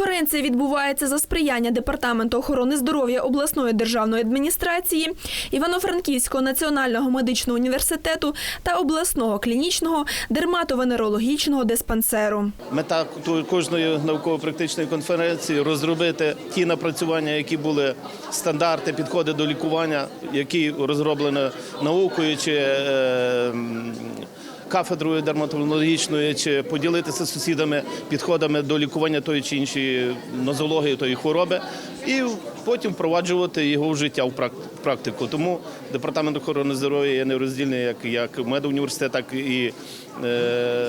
Конференція відбувається за сприяння департаменту охорони здоров'я обласної державної адміністрації, Івано-Франківського національного медичного університету та обласного клінічного дерматовенерологічного диспансеру. Мета кожної науково-практичної конференції розробити ті напрацювання, які були стандарти, підходи до лікування, які розроблені наукою чи е, кафедрою дерматологічною, чи поділитися з сусідами підходами до лікування тої чи іншої нозології тої хвороби, і потім впроваджувати його в життя в практику. Тому департамент охорони здоров'я є нероздільний як, як медуніверситет, так і е,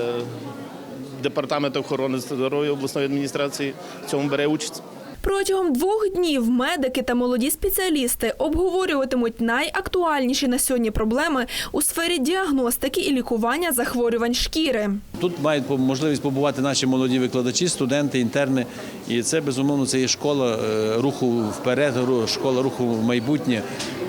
Департамент охорони здоров'я обласної адміністрації в цьому бере участь. Протягом двох днів медики та молоді спеціалісти обговорюватимуть найактуальніші на сьогодні проблеми у сфері діагностики і лікування захворювань шкіри. Тут мають можливість побувати наші молоді викладачі, студенти, інтерни. І це безумовно це є школа е, руху вперед, школа руху в майбутнє.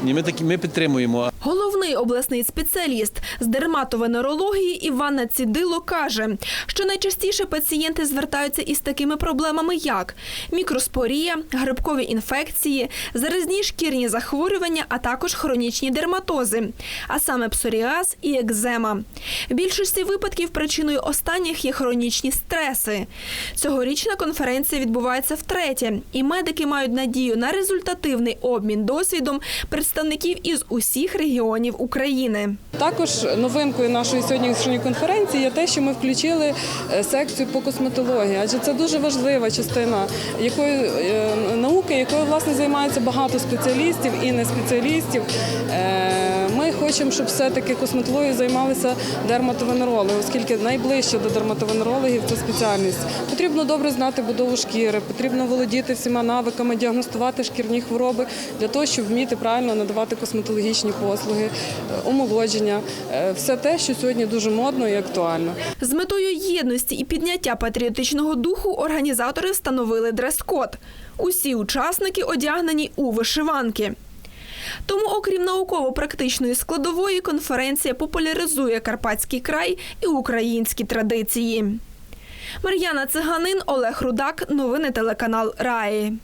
І ми такі ми підтримуємо. Головний обласний спеціаліст з дерматовенерології Іванна Цідило каже, що найчастіше пацієнти звертаються із такими проблемами, як мікроспорія, грибкові інфекції, заразні шкірні захворювання, а також хронічні дерматози, а саме псоріаз і екзема. В більшості випадків причиною останніх є хронічні стреси. Цьогорічна конференція відбувається втретє, і медики мають надію на результативний обмін досвідом представників із усіх регіонів України. Також новинкою нашої сьогоднішньої конференції є те, що ми включили е, секцію по косметології, адже це дуже важлива частина якої е, науки, якою власне займається багато спеціалістів і не спеціалістів. Е, Ми хочемо, щоб все-таки косметологією займалися дерматовенерологи, оскільки найближче до дерматовенерологів це спеціальність. Потрібно добре знати будову шкіри, потрібно володіти всіма навиками, діагностувати шкірні хвороби для того, щоб вміти правильно надавати косметологічні послуги, е, омолодження, е, все те, що сьогодні дуже модно і актуально. З метою єдності і підняття патріотичного духу організатори встановили дрес-код. Усі учасники одягнені у вишиванки. Тому, окрім науково-практичної складової, конференція популяризує карпатський край і українські традиції. Мар'яна Циганин, Олег Рудак. Новини телеканал Раї.